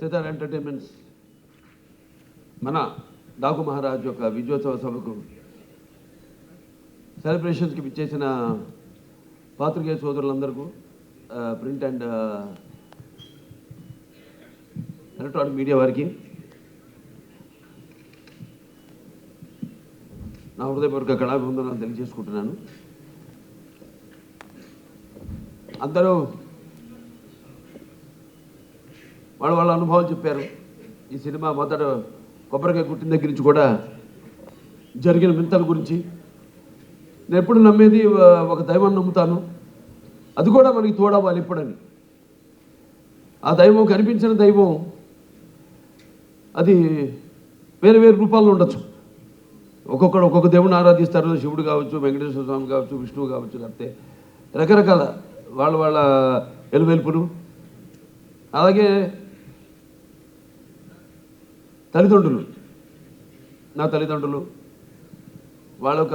Sitar entertainments. మన డాకు మహారాజ్ యొక్క విజయోత్సవ సభకు సెలబ్రేషన్స్కి ఇచ్చేసిన పాత్రికేయ సోదరులందరికీ ప్రింట్ అండ్ ఎలక్ట్రానిక్ మీడియా వారికి నా హృదయపూర్వక కళాభివందనాలు తెలియజేసుకుంటున్నాను. అందరూ వాళ్ళ వాళ్ళ అనుభవాలు చెప్పారు. ఈ సినిమా మొదట కొబ్బరికాయ కుట్టిన దగ్గర నుంచి కూడా జరిగిన వింతల గురించి. నేను ఎప్పుడు నమ్మేది ఒక దైవాన్ని నమ్ముతాను. అది కూడా మనకి తోడవాలి ఎప్పుడని. ఆ దైవం కనిపించిన దైవం అది వేరే వేరే రూపాల్లో ఉండొచ్చు. ఒక్కొక్కడు ఒక్కొక్క దేవుని ఆరాధిస్తారు. శివుడు కావచ్చు వెంకటేశ్వర స్వామి కావచ్చు విష్ణువు కావచ్చు లేకపోతే రకరకాల వాళ్ళ వాళ్ళ ఎలువెలుపులు. అలాగే తల్లిదండ్రులు. నా తల్లిదండ్రులు. వాళ్ళ యొక్క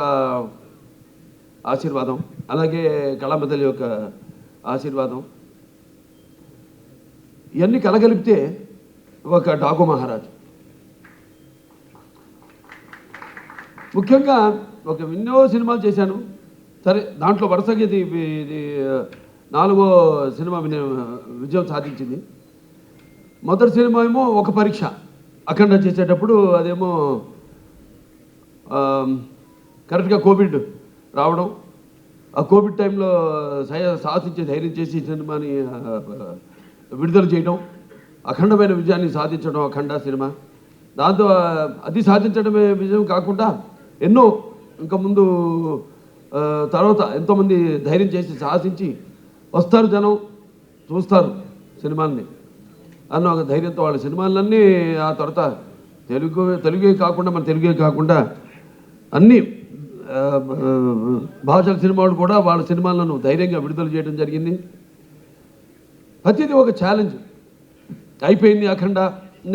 ఆశీర్వాదం. అలాగే కళామతలి యొక్క ఆశీర్వాదం. ఇవన్నీ కలగలిపితే ఒక డాకు మహారాజు. ముఖ్యంగా ఒక ఎన్నో సినిమాలు చేశాను. సరే దాంట్లో వరుసగా ఇది ఇది నాలుగో సినిమా విజయం సాధించింది. మొదటి సినిమా ఏమో ఒక పరీక్ష. అఖండ చేసేటప్పుడు అదేమో కరెక్ట్గా కోవిడ్ రావడం. ఆ కోవిడ్ టైంలో సహ- సాహసించి ధైర్యం చేసి సినిమాని విడుదల చేయడం. అఖండమైన విజయాన్ని సాధించడం అఖండ సినిమా. దాంతో అది సాధించడమే విజయం కాకుండా ఎన్నో ఇంకా ముందు తర్వాత ఎంతోమంది ధైర్యం చేసి సాహసించి వస్తారు జనం చూస్తారు సినిమాల్ని. అన్న ఒక ధైర్యంతో వాళ్ళ సినిమాలన్నీ ఆ తర్వాత తెలుగు తెలుగే కాకుండా మన తెలుగే కాకుండా అన్ని భాషల సినిమాలు కూడా వాళ్ళ సినిమాలను ధైర్యంగా విడుదల చేయడం జరిగింది. ప్రతిదీ ఒక ఛాలెంజ్ అయిపోయింది అఖండ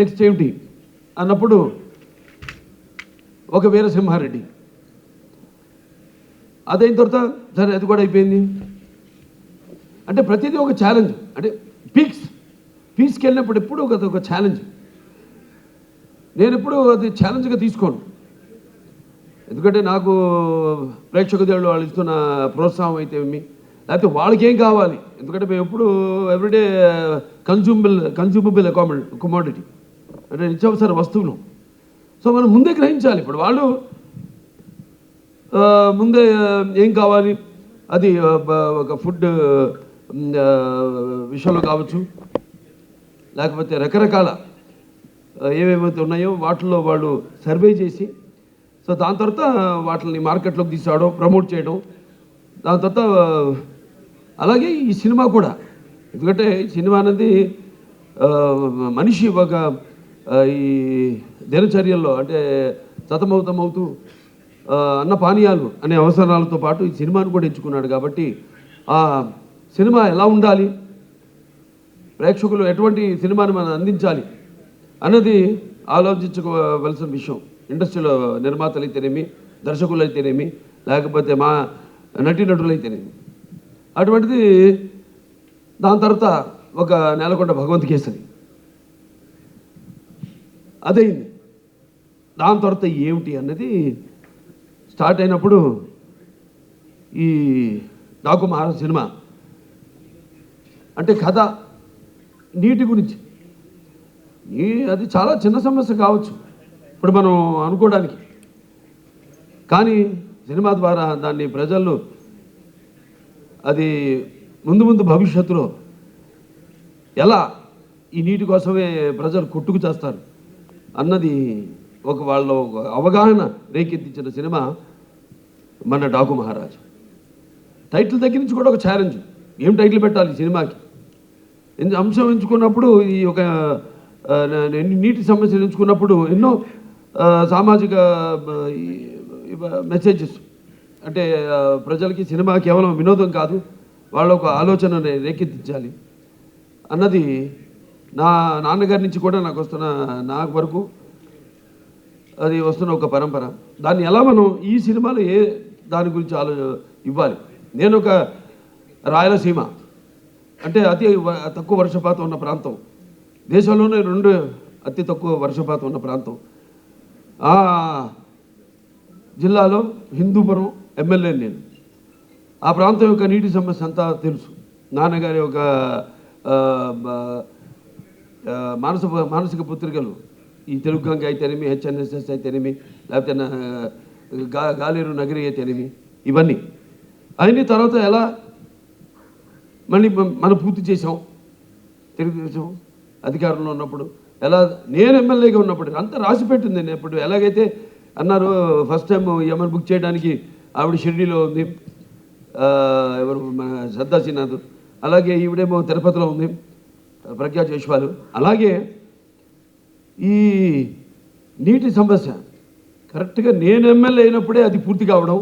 నెక్స్ట్ ఏమిటి? అన్నప్పుడు ఒక వీరసింహారెడ్డి. అదైన తర్వాత సరే అది కూడా అయిపోయింది. అంటే ప్రతిదీ ఒక ఛాలెంజ్ అంటే పీక్స్ పీక్స్కి వెళ్ళినప్పుడు ఎప్పుడు ఒక ఒక ఛాలెంజ్ నేను ఎప్పుడు అది ఛాలెంజ్గా తీసుకోను. ఎందుకంటే నాకు ప్రేక్షక వాళ్ళు ఇస్తున్న ప్రోత్సాహం అయితే ఏమి లేకపోతే వాళ్ళకి ఏం కావాలి? ఎందుకంటే మేము ఎప్పుడు ఎవ్రీడే కన్జ్యూమబుల్ కన్జ్యూమబుల్ కమోడిటీ అంటే నిత్యావసర వస్తువులు. సో మనం ముందే గ్రహించాలి. ఇప్పుడు వాళ్ళు uh, ముందే uh, ఏం కావాలి? అది uh, ఒక ఫుడ్ విషయంలో కావచ్చు. లేకపోతే రకరకాల ఆ, ఏమేమైతే ఉన్నాయో వాటిల్లో వాళ్ళు సర్వే చేసి సో దాని తర్వాత వాటిని మార్కెట్లోకి తీసుకోవడం ప్రమోట్ చేయడం. దాని తర్వాత అలాగే ఈ సినిమా కూడా. ఎందుకంటే సినిమా అనేది మనిషి ఒక ఈ దినచర్యల్లో అంటే సతమవుతమవుతూ అన్న పానీయాలు అనే అవసరాలతో పాటు ఈ సినిమాను కూడా ఎంచుకున్నాడు కాబట్టి ఆ సినిమా ఎలా ఉండాలి ప్రేక్షకులు ఎటువంటి సినిమాని మనం అందించాలి అన్నది ఆలోచించుకోవలసిన విషయం. ఇండస్ట్రీలో నిర్మాతలు అయితేనేమి దర్శకులు అయితేనేమి లేకపోతే మా నటీనటులు అయితేనేమి అటువంటిది దాని తర్వాత ఒక నేలకొండ భగవంత్ కేసరి. అదైంది. దాని తర్వాత ఏమిటి అన్నది స్టార్ట్ అయినప్పుడు ఈ డాకు మహారాజ్ సినిమా అంటే కథ నీటి గురించి. ఈ అది చాలా చిన్న సమస్య కావచ్చు ఇప్పుడు మనం అనుకోవడానికి. కానీ సినిమా ద్వారా దాన్ని ప్రజల్లో అది ముందు ముందు భవిష్యత్తులో ఎలా ఈ నీటి కోసమే ప్రజలు కొట్టుకు చేస్తారు అన్నది ఒక వాళ్ళ ఒక అవగాహన రేకెత్తించిన సినిమా మన డాకు మహారాజు. టైటిల్ దగ్గర నుంచి కూడా ఒక ఛాలెంజ్ ఏం టైటిల్ పెట్టాలి సినిమాకి? అంశం ఎంచుకున్నప్పుడు ఈ ఒక నీటి సమస్యలు ఎంచుకున్నప్పుడు ఎన్నో సామాజిక మెసేజెస్. అంటే ప్రజలకి సినిమా కేవలం వినోదం కాదు వాళ్ళ ఒక ఆలోచన రేకెత్తించాలి. అన్నది నా నాన్నగారి నుంచి కూడా నాకు వస్తున్న నాకు వరకు అది వస్తున్న ఒక పరంపర. దాన్ని ఎలా మనం ఈ సినిమాలో ఏ దాని గురించి ఆలో ఇవ్వాలి? నేను ఒక రాయలసీమ అంటే అతి తక్కువ వర్షపాతం ఉన్న ప్రాంతం. దేశంలోనే రెండు అతి తక్కువ వర్షపాతం ఉన్న ప్రాంతం. ఆ జిల్లాలో హిందూపురం ఎమ్మెల్యే నేను. ఆ ప్రాంతం యొక్క నీటి సమస్య అంతా తెలుసు. నాన్నగారి ఒక మానసిక మానసిక పుత్రికలు. ఈ తెలుగు గంగ అయితేనేమి హెచ్ఎన్ఎస్ఎస్ అయితేనేమి లేకపోతే నా, గా గాలేరు నగరి అయితేనేమి ఇవన్నీ. అయిన తర్వాత ఎలా మళ్ళీ మనం పూర్తి చేసాం తెలుగుదేశం అధికారంలో ఉన్నప్పుడు ఎలా నేను ఎమ్మెల్యేగా ఉన్నప్పుడు అంతా రాసి పెట్టింది నేను ఇప్పుడు ఎలాగైతే అన్నారు ఫస్ట్ టైం ఏమైనా బుక్ చేయడానికి ఆవిడ షిరిడీలో ఉంది. ఎవరు? మన శ్రద్ధా శ్రీనాథ్. అలాగే ఈవిడేమో తిరుపతిలో ఉంది. ప్రజ్ఞా జోష్వాలు. అలాగే ఈ నీటి సమస్య కరెక్ట్గా నేను ఎమ్మెల్యే అయినప్పుడే అది పూర్తి కావడం.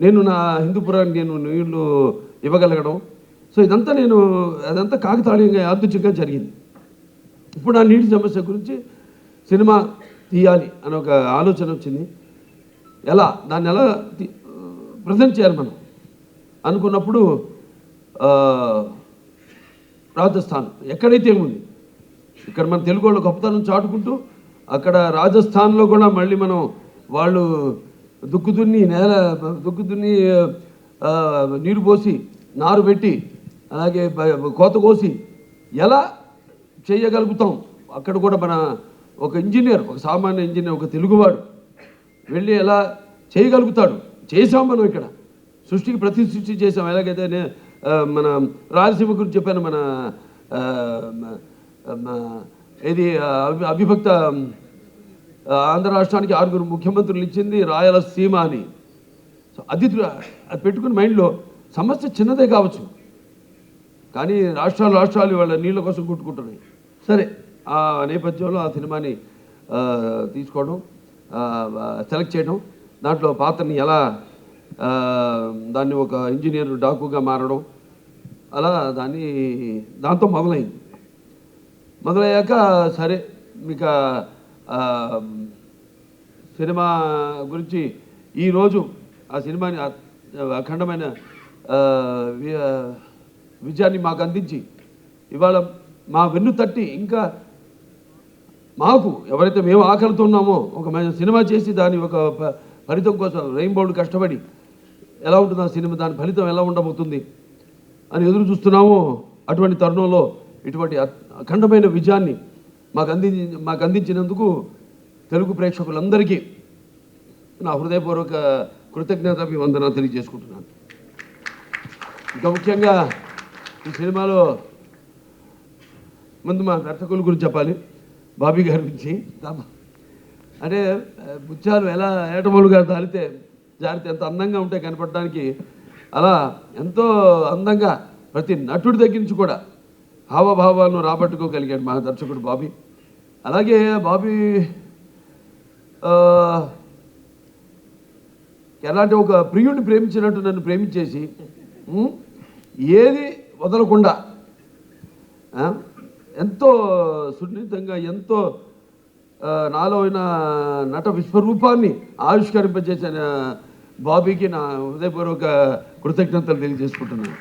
నేను నా హిందూపురానికి నేను నీళ్ళు ఇవ్వగలగడం. సో ఇదంతా నేను అదంతా కాకతాళీయంగా యాదృచ్ఛికంగా జరిగింది. ఇప్పుడు ఆ నీటి సమస్య గురించి సినిమా తీయాలి అని ఒక ఆలోచన వచ్చింది. ఎలా? దాన్ని ఎలా ప్రజెంట్ చేయాలి మనం? అనుకున్నప్పుడు రాజస్థాన్ ఎక్కడైతే ఉంది ఇక్కడ మన తెలుగు వాళ్ళు గొప్పతనం చాటుకుంటూ అక్కడ రాజస్థాన్లో కూడా మళ్ళీ మనం వాళ్ళు దుక్కుదున్ని నేల దుక్కుదున్ని నీరు పోసి నారు పెట్టి అలాగే కోత కోసి ఎలా చేయగలుగుతాం? అక్కడ కూడా మన ఒక ఇంజనీర్ ఒక సామాన్య ఇంజనీర్ ఒక తెలుగువాడు వెళ్ళి ఎలా చేయగలుగుతాడు? చేసాం మనం ఇక్కడ. సృష్టికి ప్రతి సృష్టి చేసాం ఎలాగైతే నే- మన రాయలసీమ గురించి చెప్పాను మన ఇది అవి- అవిభక్త ఆంధ్ర రాష్ట్రానికి ఆరుగురు ముఖ్యమంత్రులు ఇచ్చింది రాయలసీమ అని. అది అది పెట్టుకుని మైండ్లో సమస్య చిన్నదే కావచ్చు. కానీ రాష్ట్రాలు రాష్ట్రాలు వాళ్ళ నీళ్ళ కోసం కొట్టుకుంటున్నాయి. సరే ఆ నేపథ్యంలో ఆ సినిమాని తీసుకోవడం సెలెక్ట్ చేయడం దాంట్లో పాత్రని ఎలా దాన్ని ఒక ఇంజనీర్ డాకుగా మారడం అలా దాన్ని దాంతో మొదలైంది. మొదలయ్యాక సరే ఇక సినిమా గురించి ఈరోజు ఆ సినిమాని అఖండమైన విజయాన్ని మాకు అందించి ఇవాళ మా వెన్ను తట్టి ఇంకా మాకు ఎవరైతే మేము ఆకలితో ఉన్నామో ఒక సినిమా చేసి దాని ఒక ఫలితం కోసం రెయిన్బోర్డు కష్టపడి ఎలా ఉంటుంది ఆ సినిమా దాని ఫలితం ఎలా ఉండబోతుంది అని ఎదురు చూస్తున్నామో అటువంటి తరుణంలో ఇటువంటి అఖండమైన విజయాన్ని మాకు అందించి మాకు అందించినందుకు తెలుగు ప్రేక్షకులందరికీ నా హృదయపూర్వక కృతజ్ఞత వందన తెలియజేసుకుంటున్నాను. ఇంకా ముఖ్యంగా ఈ సినిమాలో ముందు మా దర్శకుల గురించి చెప్పాలి. బాబీ గారి గురించి. అంటే బుచ్చాలు ఎలా గారు జారితే జారితే ఎంత అందంగా ఉంటాయి కనపడడానికి అలా ఎంతో అందంగా ప్రతి నటుడి దగ్గర నుంచి కూడా హావభావాలను రాబట్టుకోగలిగాడు మా దర్శకుడు బాబీ. అలాగే బాబీ ఎలాంటి ఒక ప్రియుడిని ప్రేమించినట్టు నన్ను ప్రేమించేసి ఏది వదలకుండా ఎంతో సున్నితంగా ఎంతో నాలో నట విశ్వరూపాన్ని ఆవిష్కరింపజేసిన బాబీకి నా హృదయపూర్వక కృతజ్ఞతలు తెలియజేసుకుంటున్నాను.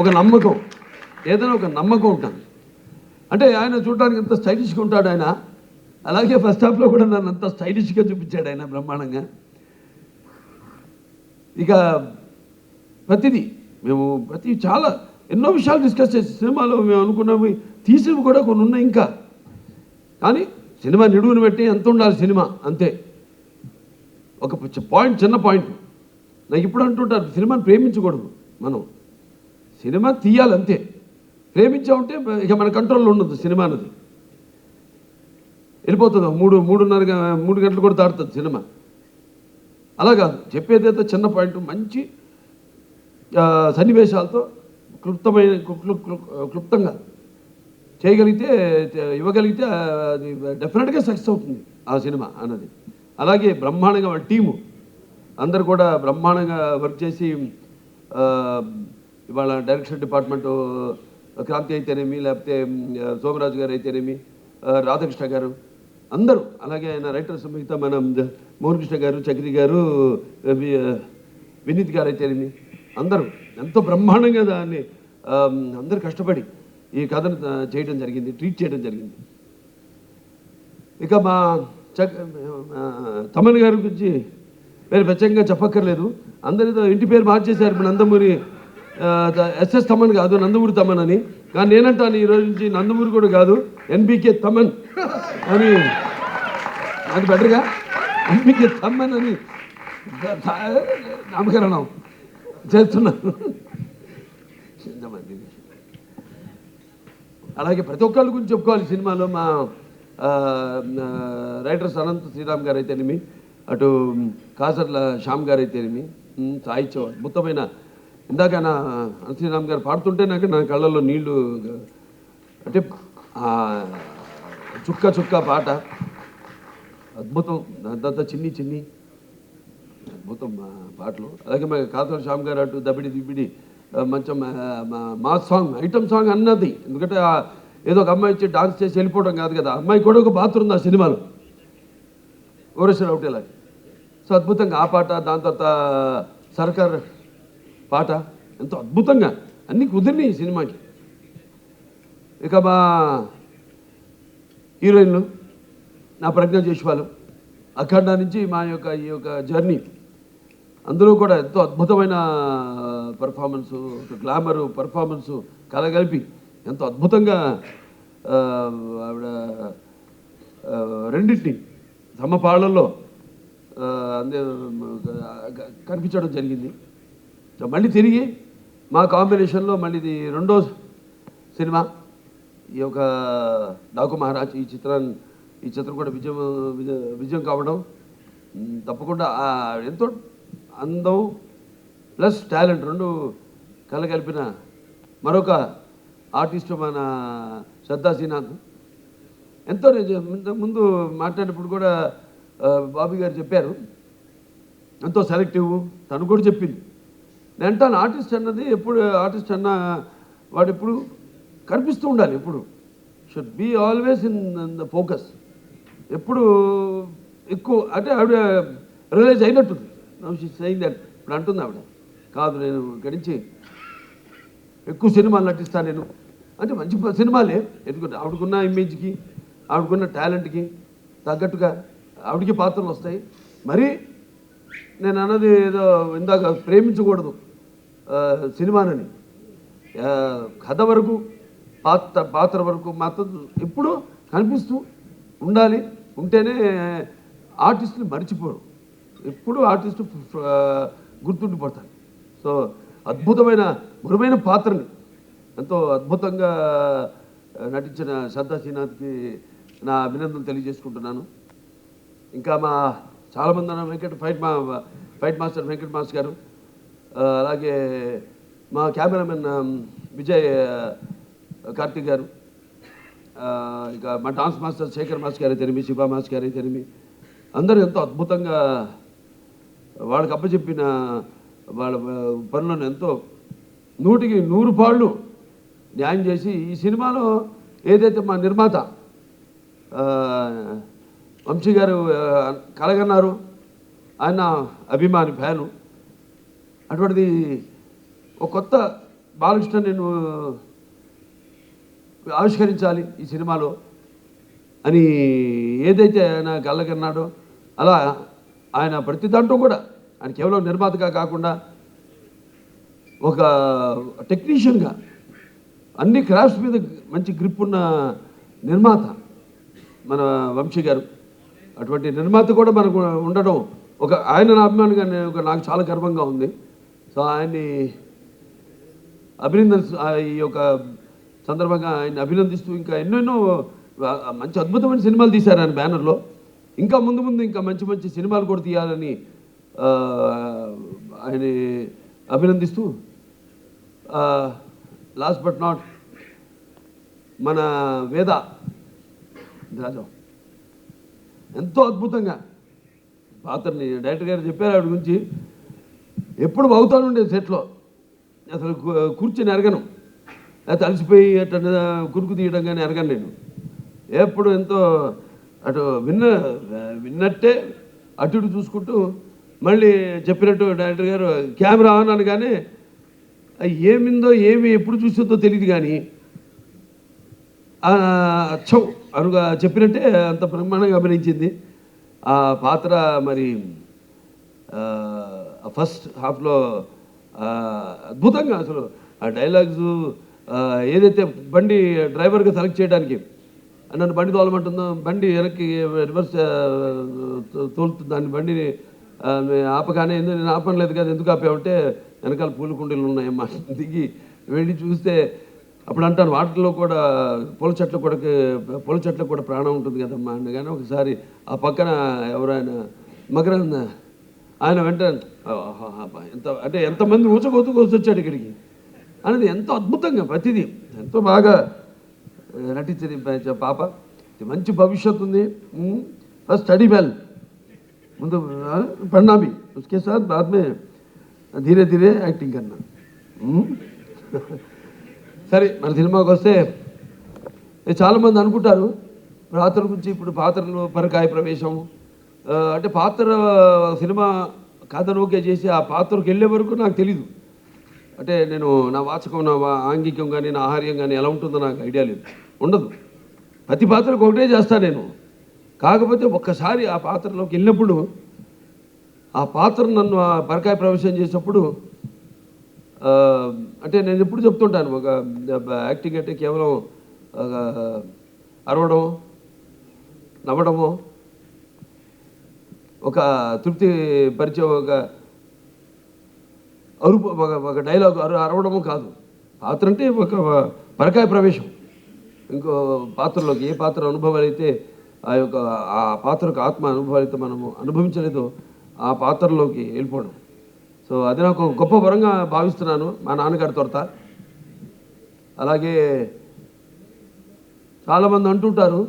ఒక నమ్మకం ఏదైనా ఒక నమ్మకం ఉంటుంది. అంటే ఆయన చూడడానికి ఎంత స్టైలిష్గా ఉంటాడు ఆయన. అలాగే ఫస్ట్ హాఫ్లో కూడా నన్ను అంత స్టైలిష్గా చూపించాడు ఆయన బ్రహ్మాండంగా. ఇక ప్రతిదీ మేము ప్రతి చాలా ఎన్నో విషయాలు డిస్కస్ చేసి సినిమాలో మేము అనుకున్నాము తీసినవి కూడా కొన్ని ఉన్నాయి ఇంకా. కానీ సినిమా నిడువుని పెట్టి ఎంత ఉండాలి సినిమా? అంతే. ఒక పాయింట్ చిన్న పాయింట్ నాకు ఇప్పుడు అంటుంటారు సినిమాని ప్రేమించకూడదు మనం. సినిమా తీయాలి అంతే. ప్రేమించామంటే ఇక మన కంట్రోల్లో ఉండదు సినిమా అన్నది. వెళ్ళిపోతుంది. మూడు మూడున్నర మూడు గంటలు కూడా దాటుతుంది సినిమా. అలా కాదు. చెప్పేదైతే చిన్న పాయింట్ మంచి సన్నివేశాలతో క్లుప్తమైన క్లు- క్లుప్తంగా చేయగలిగితే ఇవ్వగలిగితే అది డెఫినెట్గా సక్సెస్ అవుతుంది ఆ సినిమా అన్నది. అలాగే బ్రహ్మాండంగా వాళ్ళ టీము అందరు కూడా బ్రహ్మాండంగా వర్క్ చేసి ఇవాళ డైరెక్షన్ డిపార్ట్మెంటు క్రాంతి అయితేనేమి లేకపోతే సోమరాజు గారు అయితేనేమి రాధాకృష్ణ గారు అందరూ అలాగే ఆయన రైటర్స్ మిగతా మనం ద- గారు చక్రి గారు వినీత్ గారు అయితేనేమి అందరూ ఎంతో బ్రహ్మాండంగా దాన్ని అందరు అందరూ కష్టపడి ఈ కథను చేయడం జరిగింది ట్రీట్ చేయడం జరిగింది. ఇక మా చక్ తమన్ గారి గురించి వేరే ప్రత్యేకంగా చెప్పక్కర్లేదు. అందరితో ఇంటి పేరు మార్చేశారు ఇప్పుడు నందమూరి ఎస్ఎస్ తమన్ కాదు నందమూరి తమన్ అని. కానీ నేనంటాను ఈ రోజు నుంచి నందమూరి కూడా కాదు ఎన్బికే తమన్ అని. అది బెటర్గా? ఆమెకి తమ్మనని నామకరణం చేస్తున్నారు అలాగే ప్రతి ఒక్కళ్ళ గురించి చెప్పుకోవాలి సినిమాలో మా రైటర్స్ అనంత శ్రీరామ్ గారు అయితేనేమి అటు కాసర్ల శ్యామ్ గారు అయితేనేమి ఉమ్, సాహిత్యం అద్భుతమైన ఇందాక నా అనంత శ్రీరామ్ గారు పాడుతుంటే నాకు నా కళ్ళల్లో నీళ్ళు అంటే చుక్క చుక్క పాట. అద్భుతం దాంతో చిన్ని చిన్ని. అద్భుతం మా పాటలు. అలాగే మా కాతూరు శ్యామ్ గారు అటు దబిడి దిబిడి మంచి మా- సాంగ్ ఐటమ్ సాంగ్ అన్నది. ఎందుకంటే ఏదో ఒక అమ్మాయి వచ్చి డాన్స్ చేసి వెళ్ళిపోవడం కాదు కదా. అమ్మాయి కూడా ఒక బాత్రూమ్ ఉంది ఆ సినిమాలో. ఓరేశ్వర ఒకటేలా సో అద్భుతంగా ఆ పాట దాని తర్వాత సర్కార్ పాట ఎంతో అద్భుతంగా అన్నీ కుదిరినాయి ఈ సినిమాకి. ఇక మా హీరోయిన్లు నా ప్రజ్ఞ చేసేవాళ్ళు అఖండ నుంచి మా యొక్క ఈ యొక్క జర్నీ. అందులో కూడా ఎంతో అద్భుతమైన పర్ఫార్మెన్సు గ్లామరు పర్ఫార్మెన్సు కలగలిపి ఎంతో అద్భుతంగా ఆవిడ రెండింటిని సమపాళ్ళల్లో ఆ, అందే కనిపించడం జరిగింది. సో మళ్ళీ తిరిగి మా కాంబినేషన్లో మళ్ళీ ఇది రెండో సినిమా. ఈ యొక్క డాకు మహారాజ్ ఈ చిత్రాన్ని ఈ చిత్రం కూడా విజయం విజయ- విజయం కావడం తప్పకుండా ఎంతో అందం ప్లస్ టాలెంట్ రెండు కలగలిపిన మరొక ఆర్టిస్ట్ మన శ్రద్ధా శ్రీనాథ్ ఎంతో ముందు మాట్లాడినప్పుడు కూడా బాబు బాబీ గారు చెప్పారు. ఎంతో సెలెక్టివ్ తను కూడా చెప్పింది. నేను అంటాను ఆర్టిస్ట్ అన్నది ఎప్పుడు ఆర్టిస్ట్ అన్న వాడు ఎప్పుడు కనిపిస్తూ ఉండాలి ఎప్పుడు. Should be always in the focus ఎప్పుడు ఎక్కువ అంటే ఆవిడ రియలైజ్ అయినట్టుంది. సెయింగ్ దట్ ఇప్పుడు అంటుంది ఆవిడ. కాదు నేను గడించి ఎక్కువ సినిమాలు నటిస్తాను నేను. అంటే మంచి సినిమాలే. ఎందుకంటే ఆవిడకున్న ఇమేజ్కి ఆవిడకున్న టాలెంట్కి తగ్గట్టుగా ఆవిడకి పాత్రలు వస్తాయి. మరి నేను అన్నది ఏదో ఇందాక ప్రేమించకూడదు సినిమానని. కథ వరకు పాత్ర పాత్ర వరకు మాత్రం ఎప్పుడూ కనిపిస్తూ ఉండాలి. ఉంటేనే ఆర్టిస్టుని మర్చిపోరు. ఎప్పుడు ఆర్టిస్టు గుర్తుండిపోతారు. సో అద్భుతమైన మరువైన పాత్రని ఎంతో అద్భుతంగా నటించిన శ్రద్ధా శ్రీనాథ్కి నా అభినందనలు తెలియజేసుకుంటున్నాను. ఇంకా మా చాలామంది ఉన్నారు వెంకట ఫైట్ మా ఫైట్ మాస్టర్ వెంకట మాస్టర్ గారు అలాగే మా కెమెరామెన్ విజయ్ కార్తీక్ గారు ఇక మా డాన్స్ మాస్టర్ శేఖర్ మాస్టర్ గారు అయితేనేమి శివ మాస్టర్ గారు అందరూ ఎంతో అద్భుతంగా వాళ్ళకి అప్పచెప్పిన వాళ్ళ పనులను ఎంతో నూటికి నూరు పాళ్ళు న్యాయం చేసి ఈ సినిమాలో ఏదైతే మా నిర్మాత వంశీ గారు కలగన్నారు ఆయన అభిమాని ఫ్యాను. అటువంటిది ఒక కొత్త బాలకృష్ణ నేను ఆవిష్కరించాలి ఈ సినిమాలో అని ఏదైతే ఆయన కళ్ళకన్నాడో అలా ఆయన ప్రతి దాంట్లో కూడా ఆయన కేవలం నిర్మాతగా కాకుండా ఒక టెక్నీషియన్గా అన్ని క్రాఫ్ట్స్ మీద మంచి గ్రిప్ ఉన్న నిర్మాత మన వంశీ గారు. అటువంటి నిర్మాత కూడా మనకు ఉండడం ఒక ఆయన నా అభిమానిగా నేను ఒక నాకు చాలా గర్వంగా ఉంది. సో ఆయన్ని అభినందన ఈ యొక్క సందర్భంగా ఆయన అభినందిస్తూ ఇంకా ఎన్నెన్నో మంచి అద్భుతమైన సినిమాలు తీశారు ఆయన బ్యానర్లో. ఇంకా ముందు ముందు ఇంకా మంచి మంచి సినిమాలు కూడా తీయాలని ఆయన అభినందిస్తూ లాస్ట్ బట్ నాట్ మన వేద రాజా. ఎంతో అద్భుతంగా పాత్రని డైరెక్టర్ గారు చెప్పారు ఆవిడ గురించి. ఎప్పుడు అవుతానుండే సెట్లో. అసలు కూర్చొని అరగను. లేకపోతే అలసిపోయి అట్ట కురుకు తీయడం కానీ ఎరగను నేను. ఎప్పుడు ఎంతో అటు విన్న విన్నట్టే అటు ఇటు చూసుకుంటూ మళ్ళీ చెప్పినట్టు డైరెక్టర్ గారు కెమెరా ఆన్ అనగానే ఏమిందో ఏమి ఎప్పుడు చూసిందో తెలియదు కానీ అచ్చవు చౌ అనుగా చెప్పినట్టే అంత బ్రహ్మాండంగా అభినయించింది. ఆ పాత్ర మరి ఫస్ట్ హాఫ్లో అద్భుతంగా అసలు ఆ డైలాగ్స్ ఏదైతే బండి డ్రైవర్గా సెలెక్ట్ చేయడానికి నన్ను బండి తోలమంటుందో బండి వెనక్కి రివర్స్ తోలుతుంది దాన్ని బండిని ఆపగానే ఎందుకు నేను ఆపనలేదు కదా ఎందుకు ఆపామంటే వెనకాల పూల కుండీలు ఉన్నాయమ్మా. దిగి వెళ్ళి చూస్తే అప్పుడు అంటాను వాటిలో కూడా పూల చెట్లు కూడా పూల చెట్లకు కూడా ప్రాణం ఉంటుంది కదమ్మా అనగానే ఒకసారి ఆ పక్కన ఎవరైనా మగరన్న ఆయన వెంటనే ఎంత అంటే ఎంతమంది ఊచకొత్తు వచ్చాడు ఇక్కడికి. అనేది ఎంతో అద్భుతంగా ప్రతిదీ ఎంతో బాగా ఆ, నటించింది ప- పాప ఇది మంచి భవిష్యత్తు ఉంది ఫస్ట్ స్టడీ వెల్ ముందు ఆ, पढ़ना भी उसके साथ बाद में धीरे धीरे యాక్టింగ్ करना ఉమ్. సరే మన సినిమాకి వస్తే ఏ చాలామంది అనుకుంటారు పాత్ర గురించి ఇప్పుడు పాత్రలు పరకాయ ప్రవేశం ఆ, అంటే పాత్ర సినిమా కథను ఓకే చేసి ఆ పాత్రకు వెళ్ళే వరకు నాకు తెలీదు అంటే నేను నా వాచకం నా ఆంగికం కానీ నా ఆహార్యం కానీ ఎలా ఉంటుందో నాకు ఐడియా లేదు. ఉండదు. ప్రతి పాత్రకు ఒకటే చేస్తాను నేను. కాకపోతే ఒక్కసారి ఆ పాత్రలోకి వెళ్ళినప్పుడు ఆ పాత్ర నన్ను ఆ పరకాయ ప్రవేశం చేసినప్పుడు అంటే నేను ఎప్పుడు చెప్తుంటాను ఒక యాక్టింగ్ అంటే కేవలం అరవడం నవ్వడము ఒక తృప్తి పరిచే ఒక అరుపు ఒక డైలాగ్ అరు అరవడము కాదు. పాత్ర అంటే ఒక పరకాయ ప్రవేశం. ఇంకో పాత్రలోకి ఏ పాత్ర అనుభవాలు అయితే ఆ యొక్క ఆ పాత్రకు ఆత్మ అనుభవాలు అయితే మనము అనుభవించలేదో ఆ పాత్రలోకి వెళ్ళిపోవడం. సో అది నాకు గొప్ప వరంగా భావిస్తున్నాను మా నాన్నగారి తొరత అలాగే చాలామంది అంటుంటారు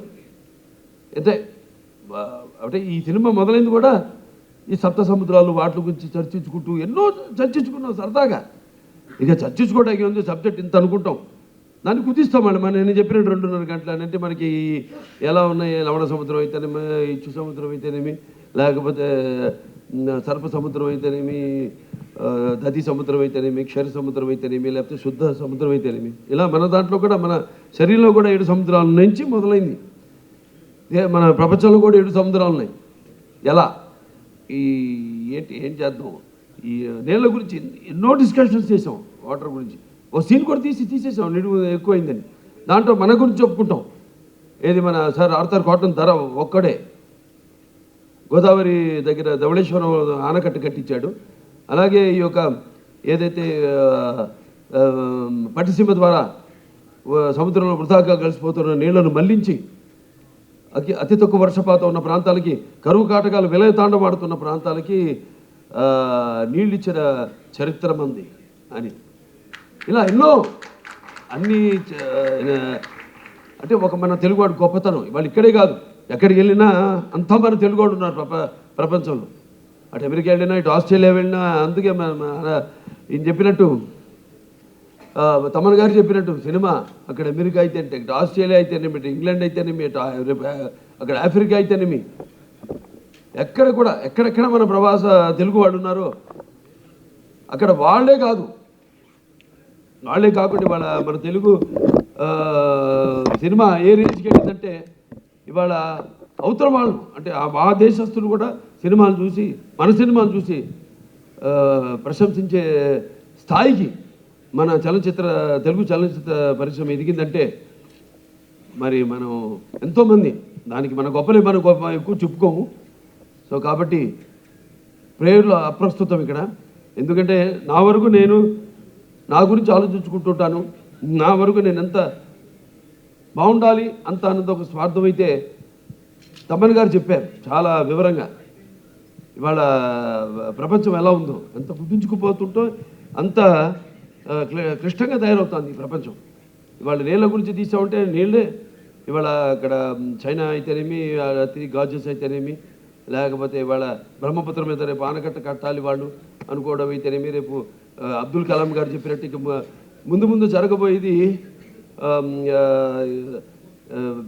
అయితే అంటే ఈ సినిమా మొదలైంది కూడా ఈ సప్త సముద్రాలు వాటి గురించి చర్చించుకుంటూ ఎన్నో చర్చించుకున్నాం సరదాగా. ఇక చర్చించుకోవడానికి ఉంది సబ్జెక్ట్ ఇంత అనుకుంటాం. దాన్ని కుదిస్తాం మళ్ళీ మన నేను చెప్పిన రెండున్నర గంటలు అని అంటే మనకి ఎలా ఉన్నాయి? లవణ సముద్రం అయితేనేమి? ఇచ్చు సముద్రం అయితేనేమి? లేకపోతే సర్ప సముద్రం అయితేనేమి? దది సముద్రం అయితేనేమి? క్షర సముద్రం అయితేనేమి? లేకపోతే శుద్ధ సముద్రం అయితేనేమి? ఇలా మన దాంట్లో కూడా మన శరీరంలో కూడా ఏడు సముద్రాల నుంచి మొదలైంది. మన ప్రపంచంలో కూడా ఏడు సముద్రాలు ఉన్నాయి. ఎలా? ఈ ఏంటి ఏం చేద్దాం? ఈ నీళ్ళ గురించి ఎన్నో డిస్కషన్స్ చేసాం వాటర్ గురించి. ఓ సీన్ కూడా తీసి తీసేసాం నీడు ఎక్కువైందని. దాంట్లో మన గురించి చెప్పుకుంటాం ఏది మన సార్ ఆర్థర్ కాటన్ ధర ఒక్కడే. గోదావరి దగ్గర ధవళేశ్వరం ఆనకట్ట కట్టించాడు. అలాగే ఈ యొక్క ఏదైతే పట్టిసీమ ద్వారా సముద్రంలో వృధాగా కలిసిపోతున్న నీళ్ళను మళ్ళించి అతి అతి తక్కువ వర్షపాతం ఉన్న ప్రాంతాలకి కరువు కాటకాలు విలయ తాండవాడుతున్న ప్రాంతాలకి నీళ్ళిచ్చిన నీళ్ళు ఇచ్చిన చరిత్ర మంది అని. ఇలా ఎన్నో అన్ని అంటే ఒక మన తెలుగువాడు గొప్పతనం. వాళ్ళు ఇక్కడే కాదు. ఎక్కడికి వెళ్ళినా అంతా మన తెలుగువాడు ఉన్నారు ప్రప ప్రపంచంలో. అటు అమెరికా వెళ్ళినా ఇటు ఆస్ట్రేలియా వెళ్ళినా అందుకే మన ఈయన చెప్పినట్టు తమన్ గారు చెప్పినట్టు సినిమా అక్కడ అమెరికా అయితేనేమి ఇటు ఆస్ట్రేలియా అయితేనేమి ఇటు ఇంగ్లాండ్ అయితేనేమి ఇటు అక్కడ ఆఫ్రికా అయితేనేమి. ఎక్కడ కూడా ఎక్కడెక్కడ మన ప్రవాస తెలుగు వాళ్ళు ఉన్నారో అక్కడ వాళ్ళే కాదు. వాళ్ళే కాకుండా ఇవాళ మన తెలుగు సినిమా ఏ రేంజ్కి వెళ్ళిందంటే ఇవాళ అవతల వాళ్ళు అంటే ఆ దేశస్తులు కూడా సినిమాలు చూసి మన సినిమాలు చూసి ప్రశంసించే స్థాయికి మన చలనచిత్ర తెలుగు చలనచిత్ర పరిశ్రమ ఎదిగిందంటే మరి మనం ఎంతోమంది దానికి మన గొప్పలే మన గొప్ప ఎక్కువ చెప్పుకోము. సో కాబట్టి ప్రేయర్లు అప్రస్తుతం ఇక్కడ. ఎందుకంటే నా వరకు నేను నా గురించి ఆలోచించుకుంటుంటాను. నా వరకు నేను ఎంత బాగుండాలి అంత అన్నది ఒక స్వార్థం అయితే తమ్మన్ గారు చెప్పారు చాలా వివరంగా. ఇవాళ ప్రపంచం ఎలా ఉందో ఎంత కుదించుకుపోతుంటో అంత క్లిష్టంగా తయారవుతుంది ఈ ప్రపంచం. ఇవాళ నీళ్ళ గురించి తీసామంటే నీళ్ళే. ఇవాళ అక్కడ చైనా అయితేనేమి అతి గాజెస్ అయితేనేమి లేకపోతే ఇవాళ బ్రహ్మపుత్రం మీద రేపు ఆనకట్ట కట్టాలి వాళ్ళు అనుకోవడం అయితేనేమి రేపు అబ్దుల్ కలాం గారు చెప్పినట్టు ఇక ముందు ముందు జరగబోయేది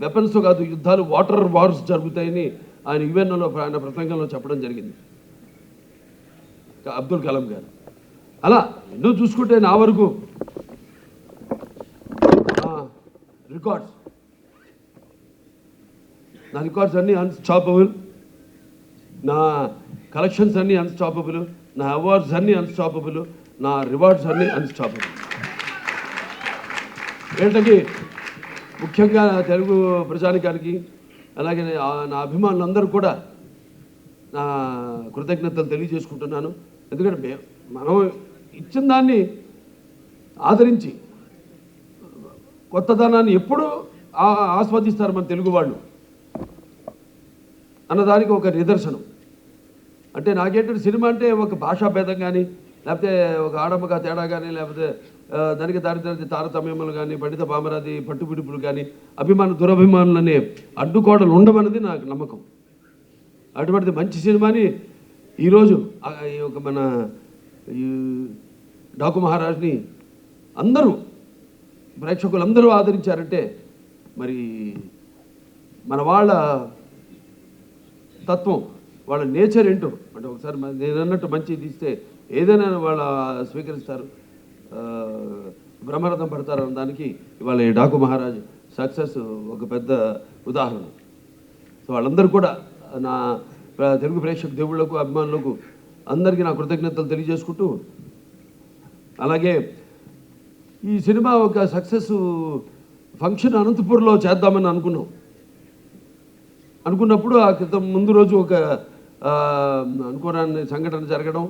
వెపన్స్ కాదు యుద్ధాలు వాటర్ వార్స్ జరుగుతాయని ఆయన యుఎన్ఓలో ఆయన ప్రసంగంలో చెప్పడం జరిగింది. అబ్దుల్ కలాం గారు. అలా ఎన్నో చూసుకుంటే నా వరకు. రికార్డ్స్ నా రికార్డ్స్ అన్నీ అన్స్టాపబుల్ నా కలెక్షన్స్ అన్నీ అన్స్టాపబుల్ నా అవార్డ్స్ అన్నీ అన్స్టాపబుల్ నా రివార్డ్స్ అన్నీ అన్స్టాపబుల్ వీళ్ళకి ముఖ్యంగా తెలుగు ప్రజానికానికి అలాగే నా అభిమానులందరూ కూడా నా కృతజ్ఞతలు తెలియజేసుకుంటున్నాను. ఎందుకంటే మనం ఇచ్చిన దాన్ని ఆదరించి కొత్తదనాన్ని ఎప్పుడూ ఆస్వాదిస్తారు మన తెలుగు వాళ్ళు. అన్నదానికి ఒక నిదర్శనం. అంటే నాకేంటంటే సినిమా అంటే ఒక భాషా భేదం కానీ లేకపోతే ఒక ఆడమ్మగా తేడా కానీ లేకపోతే దానికి దారిద్రది తారతమ్యములు కానీ పండిత పామరాది పట్టుపిడుపులు కానీ అభిమాన దురభిమానులు అనే అడ్డుకోడలు ఉండమన్నది నాకు నమ్మకం. అటువంటిది మంచి సినిమాని ఈరోజు ఈ ఒక మన డాకు మహారాజ్ని అందరూ ప్రేక్షకులందరూ ఆదరించారంటే మరి మన వాళ్ళ తత్వం వాళ్ళ నేచర్ ఏంటో అంటే ఒకసారి నేను అన్నట్టు మంచి తీస్తే ఏదైనా వాళ్ళ స్వీకరిస్తారు బ్రహ్మరథం పడతారు అన్న దానికి ఇవాళ ఈ డాకు మహారాజ్ సక్సెస్ ఒక పెద్ద ఉదాహరణ. సో వాళ్ళందరూ కూడా నా తెలుగు ప్రేక్షక దేవుళ్ళకు అభిమానులకు అందరికీ నా కృతజ్ఞతలు తెలియజేసుకుంటూ అలాగే ఈ సినిమా ఒక సక్సెస్ ఫంక్షన్ అనంతపూర్లో చేద్దామని అనుకున్నాం. అనుకున్నప్పుడు ఆ క్రితం ముందు రోజు ఒక అనుకోరాని సంఘటన జరగడం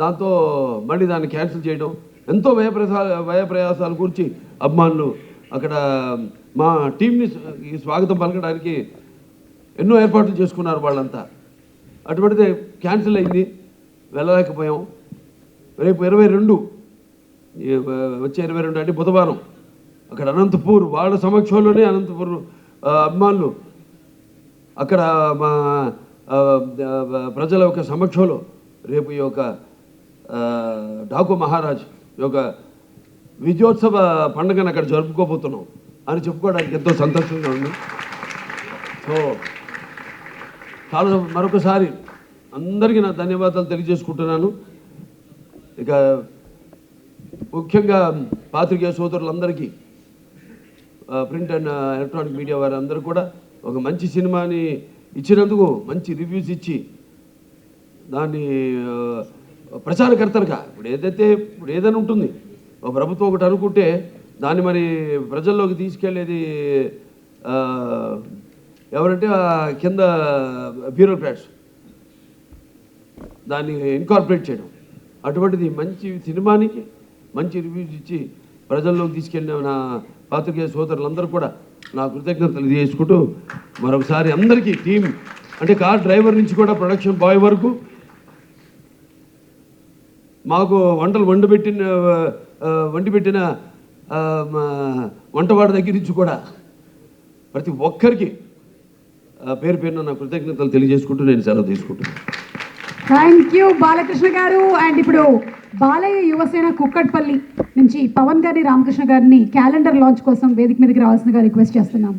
దాంతో మళ్ళీ దాన్ని క్యాన్సిల్ చేయడం ఎంతో వ్యయప్రసా ప్రసా ప్రయాసాల గురించి అభిమానులు అక్కడ మా టీంని ఈ స్వాగతం పలకడానికి ఎన్నో ఏర్పాట్లు చేసుకున్నారు వాళ్ళంతా. అటువంటిది క్యాన్సిల్ అయింది. వెళ్ళలేకపోయాం రేపు ఇరవై రెండు. వచ్చే ఇరవై రెండు అంటే బుధవారం. అక్కడ అనంతపూర్ వాళ్ళ సమక్షంలోనే అనంతపూర్ అభిమానులు. అక్కడ మా ప్రజల యొక్క సమక్షంలో రేపు ఈ యొక్క డాకు మహారాజ్ ఈ యొక్క విజయోత్సవ పండుగను అక్కడ జరుపుకోబోతున్నాం అని చెప్పుకోవడానికి ఎంతో సంతోషంగా ఉంది. సో చాలా మరొకసారి అందరికీ నా ధన్యవాదాలు తెలియజేసుకుంటున్నాను. ఇక ముఖ్యంగా పాత్రికేయ సోదరులందరికీ ప్రింట్ అండ్ ఎలక్ట్రానిక్ మీడియా వారందరూ కూడా ఒక మంచి సినిమాని ఇచ్చినందుకు మంచి రివ్యూస్ ఇచ్చి దాన్ని ప్రచారకర్తలుగా ఇప్పుడు ఏదైతే ఇప్పుడు ఏదైనా ఉంటుంది ఒక ప్రభుత్వం ఒకటి అనుకుంటే దాన్ని మరి ప్రజల్లోకి తీసుకెళ్ళేది ఎవరంటే కింద బ్యూరోక్రాట్స్. దాన్ని ఇన్కార్పొరేట్ చేయడం. అటువంటిది మంచి సినిమానికి మంచి రివ్యూస్ ఇచ్చి ప్రజల్లోకి తీసుకెళ్ళిన నా పాత్రికేయ సోదరులందరూ కూడా నా కృతజ్ఞతలు తెలియజేసుకుంటూ మరొకసారి అందరికీ టీం అంటే కార్ డ్రైవర్ నుంచి కూడా ప్రొడక్షన్ బాయ్ వరకు మాకు వంటలు వండిపెట్టిన వండిపెట్టిన మా వంటవాడి దగ్గర నుంచి కూడా ప్రతి ఒక్కరికి పేరు పేరున నా కృతజ్ఞతలు తెలియజేసుకుంటూ నేను సెలవు తీసుకుంటున్నాను. థ్యాంక్ యూ బాలకృష్ణ గారు. అండ్ ఇప్పుడు బాలయ్య యువసేన కుక్కట్పల్లి నుంచి పవన్ గారి రామకృష్ణ గారిని క్యాలెండర్ లాంచ్ కోసం వేదిక మీదకి రావాల్సిందిగా రిక్వెస్ట్ చేస్తున్నాం.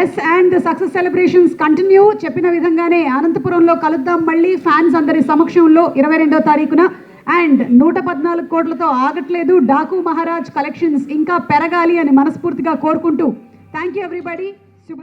S and success celebrations continue చెప్పిన విధంగానే అనంతపురంలో కలుద్దాం. మళ్ళీ ఫ్యాన్స్ అందరి సమక్షంలో ఇరవై రెండో తారీఖున. అండ్ నూట పద్నాలుగు కోట్లతో ఆగట్లేదు. డాకు మహారాజ్ కలెక్షన్స్ ఇంకా పెరగాలి అని మనస్ఫూర్తిగా కోరుకుంటూ. థ్యాంక్ యూ ఎవ్రీబడి శుభ